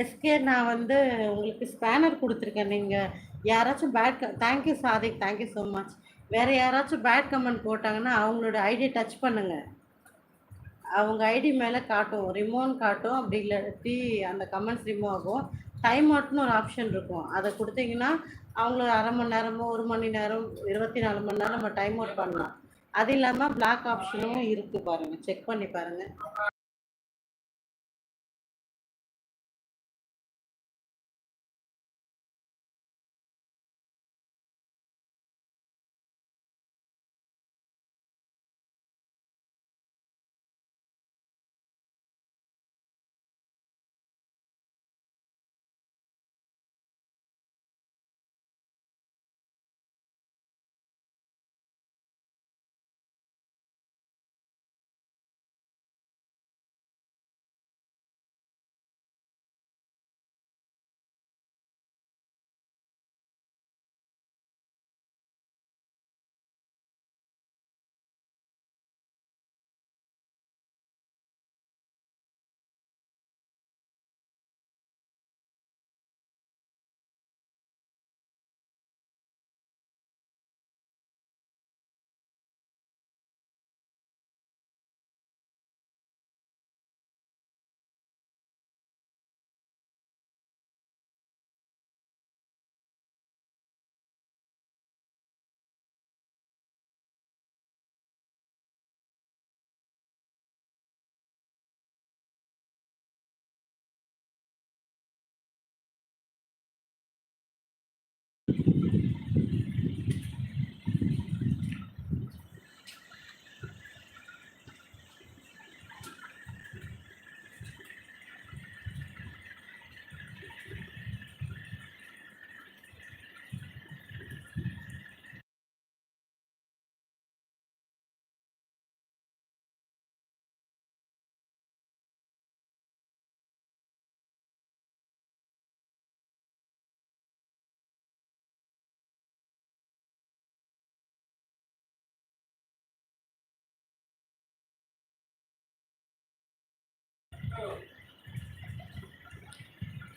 SK நான் வந்து உங்களுக்கு ஸ்பேனர் கொடுத்துருக்கேன். நீங்கள் யாராச்சும் bad thank you Sadiq thank you so much வேறு யாராச்சும் பேட் கமெண்ட் போட்டாங்கன்னா அவங்களோட ஐடி டச் பண்ணுங்கள் அவங்க ஐடி மேலே காட்டும். ரிமோன் காட்டும். அப்படி இல்லாட்டி அந்த கமெண்ட்ஸ் ரிமூவ் ஆகும். டைம் அவுட்னு ஒரு ஆப்ஷன் இருக்கும். அதை கொடுத்தீங்கன்னா அவங்கள அரை மணி நேரமோ ஒரு மணி நேரம் இருபத்தி நாலு மணி நேரம் நம்ம டைம் அவுட் பண்ணலாம். அது இல்லாமல் பிளாக் ஆப்ஷனும் இருக்குது பாருங்கள் செக் பண்ணி பாருங்கள்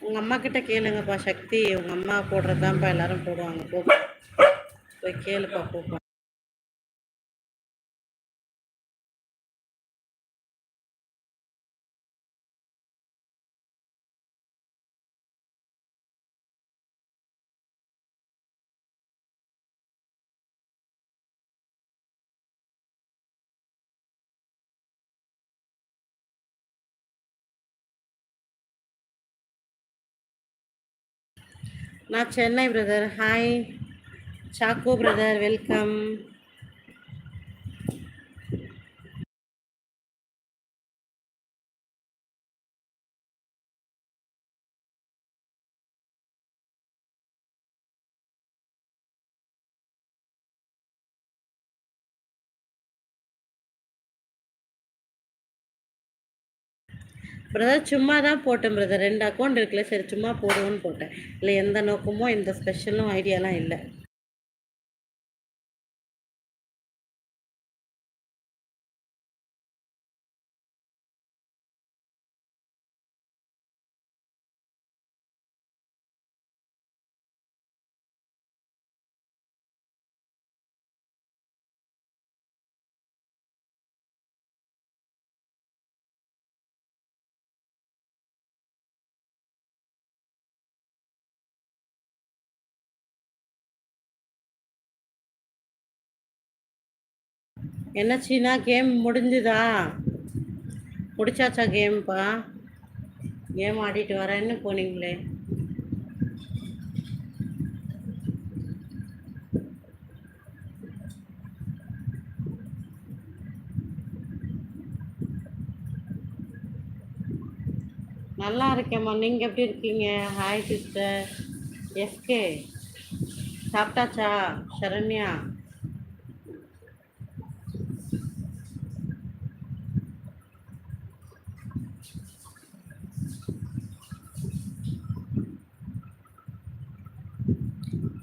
உங்கள் அம்மா கிட்ட கேளுங்கப்பா சக்தி. உங்கள் அம்மா போடுறது தான்ப்பா எல்லாரும் போடுவாங்க. போ போய் கேளுப்பா போப்பா நான் Chennai brother hi Chacko brother welcome brother சும்மா தான் போட்டேன் பிரதர் ரெண்டு அக்கௌண்ட் இருக்குல்ல சரி சும்மா போடுவோன்னு போட்டேன். இல்லை எந்த நோக்கமோ எந்த ஸ்பெஷலும் ஐடியாலாம் இல்லை. என்ன சீனா கேம் முடிஞ்சுதா? முடிச்சாச்சா கேம்ப்பா? கேம் ஆடிட்டு வரேன்னு போனீங்களே? நல்லா இருக்கேம்மா. நீங்கள் எப்படி இருக்கீங்க? ஹாய் சிஸ்டர் எஸ்கே சாப்பிட்டாச்சா சரண்யா?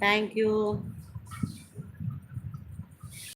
தேங்க்யூ